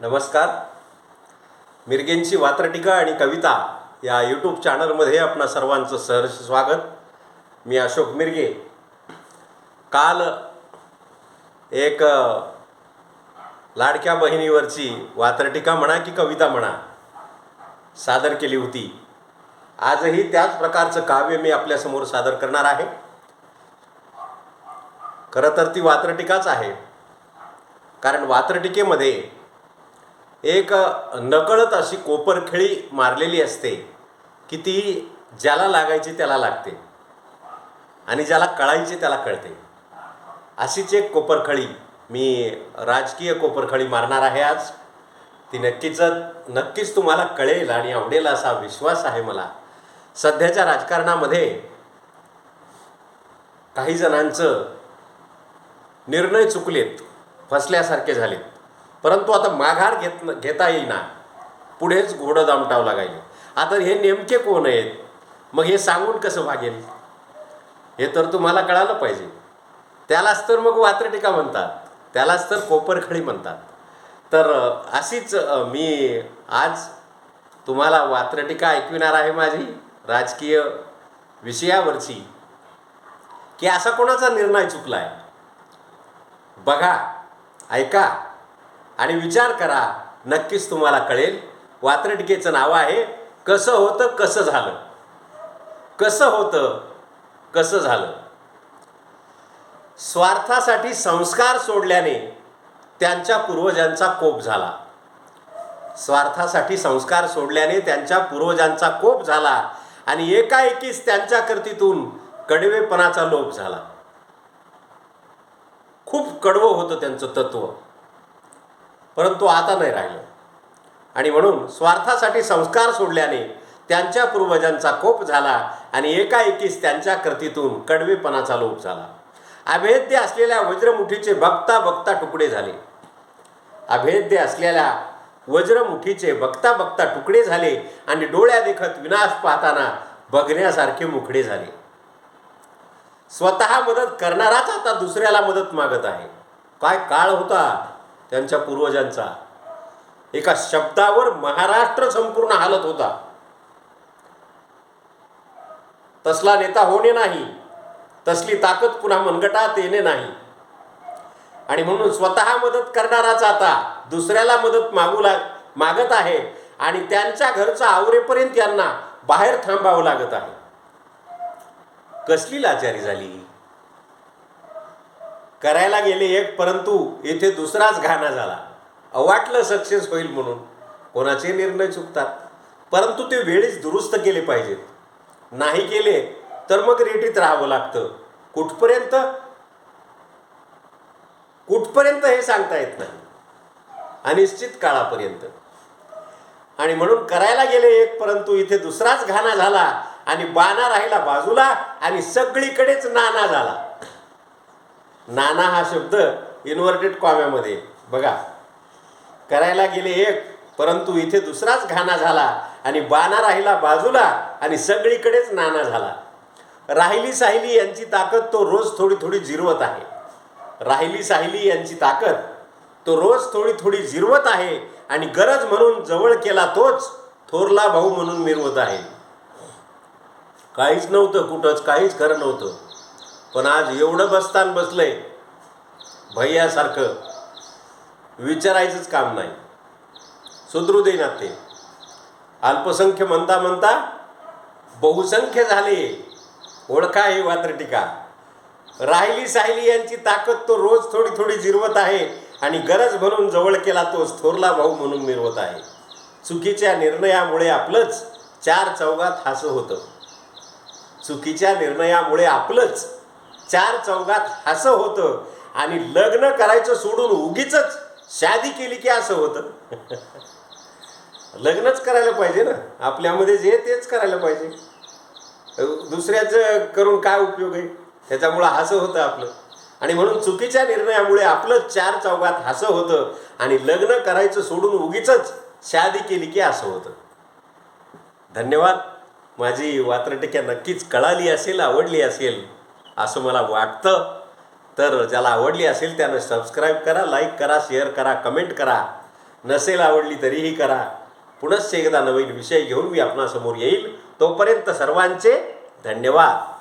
नमस्कार. मिरगेंची वात्रटिका आणि कविता या यूट्यूब चॅनलमध्ये आपणा सर्वांचं सहर्ष स्वागत. मी अशोक मिरगे. काल एक लाडक्या बहिणीवरची वात्रटिका म्हणा की कविता म्हणा सादर केली होती. आजही त्याच प्रकारचं काव्य मी आपल्यासमोर सादर करणार आहे. खरं तर ती वात्रटिकाच आहे. कारण वात्रटिकेमध्ये एक नकळत अशी कोपरखेळी मारलेली असते की ती ज्याला लागायची त्याला लागते आणि ज्याला कळायची त्याला कळते. अशीच एक कोपरखळी मी राजकीय कोपरखळी मारणार आहे आज. ती नक्कीच नक्कीच तुम्हाला कळेल आणि आवडेल असा विश्वास आहे मला. सध्याच्या राजकारणामध्ये काही जणांचं निर्णय चुकलेत फसल्यासारखे झालेत. परंतु आता माघार घेत घेता येईना. पुढेच घोडं दामटावं लागायले आता हे नेमके कोण आहेत? मग हे सांगून कसं भागेल हे तर तुम्हाला कळालं पाहिजे. त्यालाच तर मग वात्रटिका म्हणतात. त्यालाच तर कोपरखळी म्हणतात. तर अशीच मी आज तुम्हाला वात्रटिका ऐकविणार आहे माझी राजकीय विषयावरची. की असा कोणाचा निर्णय चुकला आहे बघा ऐका. आणि विचार करा नक्कीच तुम्हाला कळेल वात्रटिकेचं नाव आहे कसं होतं कसं झालं. कसं होतं कसं झालं. स्वार्थासाठी संस्कार सोडल्याने त्यांच्या पूर्वजांचा कोप झाला. स्वार्थासाठी संस्कार सोडल्याने त्यांच्या पूर्वजांचा कोप झाला आणि एकाएकीच त्यांच्या कर्तीतून कडवेपणाचा लोप झाला. खूप कडवं होतं त्यांचं तत्व. परंतु आता नाही राहिलं. आणि म्हणून स्वार्थासाठी संस्कार सोडल्याने त्यांच्या पूर्वजांचा कोप झाला आणि एकाएकीच त्यांच्या कृतीतून कडवेपणाचा लोप झाला. अभेद्य असलेल्या वज्रमुठीचे बघता बघता तुकडे झाले. अभेद्य असलेल्या वज्रमुठीचे बघता बघता तुकडे झाले आणि डोळ्या देखत विनाश पाहताना बघण्यासारखे मुखडे झाले. स्वतः मदत करणाराच आता दुसऱ्याला मदत मागत आहे. काय काळ होता? त्यांच्या पूर्वजांचा. एका शब्दावर महाराष्ट्र संपूर्ण हालत होता. तसला नेता होणे नाही. तसली ताकद पुन्हा मनगटात येणे नाही. आणि म्हणून स्वतः मदत करणाराच आता दुसऱ्याला मदत मागू लाग मागत आहे आणि त्यांच्या घरचा आवरेपर्यंत यांना बाहेर थांबावं लागत आहे. कसली लाचारी झाली? करायला गेले एक परंतु येथे दुसराच घाणा झाला. अवाटलं सक्सेस होईल म्हणून कोणाचे निर्णय चुकतात? परंतु ते वेळीच दुरुस्त केले पाहिजेत. नाही केले तर मग रेटीत राहावं लागतं. कुठपर्यंत? कुठपर्यंत हे सांगता येत नाही. अनिश्चित काळापर्यंत. आणि म्हणून करायला गेले एक परंतु इथे दुसराच घाणा झाला आणि बाणा राहिला बाजूला आणि सगळीकडेच नाना झाला. नाना हा शब्द इन्व्हर्टेड कॉम्यामध्ये बघा. करायला गेले एक परंतु इथे दुसराच घाणा झाला आणि बाणा राहिला बाजूला आणि सगळीकडेच नाना झाला. राहिली साहिली यांची ताकद तो रोज थोडी थोडी जिरवत आहे. राहिली साहिली यांची ताकद तो रोज थोडी थोडी जिरवत आहे आणि गरज म्हणून जवळ केला तोच थोरला भाऊ म्हणून मिरवत आहे. काहीच नव्हतं कुठंच काहीच खरं नव्हतं. पण आज एवढं बसतान बसलंय भैयासारखं विचारायचंच काम नाही. सुधरू देईनात ते. अल्पसंख्य म्हणता म्हणता बहुसंख्य झाले. ओळखा हे वात्र टीका. राहिली साहिली यांची ताकद तो रोज थोडी थोडी जिरवत आहे आणि गरज भरून जवळ केला तोच थोरला भाऊ म्हणून मिरवत आहे. चुकीच्या निर्णयामुळे आपलंच चार चौघात हासं होतं. चुकीच्या निर्णयामुळे आपलंच चार चौघात असं होतं. आणि लग्न करायचं सोडून उगीच शादी केली की असं होतं. लग्नच करायला पाहिजे ना. आपल्यामध्ये जे तेच करायला पाहिजे. दुसऱ्याचं करून काय उपयोग आहे? त्याच्यामुळं हसं होतं आपलं. आणि म्हणून चुकीच्या निर्णयामुळे आपलं चार चौघात हसं होतं. आणि लग्न करायचं सोडून उगीच शादी केली की असं होतं. धन्यवाद. माझी वात्रटिक्या नक्कीच कळाली असेल आवडली असेल. असं मला वाटतं. तर ज्याला आवडली असेल त्यानं सबस्क्राईब करा लाईक करा शेअर करा कमेंट करा. नसेल आवडली तरीही करा. पुनश्च एकदा नवीन विषय घेऊन मी आपणासमोर येईल. तोपर्यंत सर्वांचे धन्यवाद.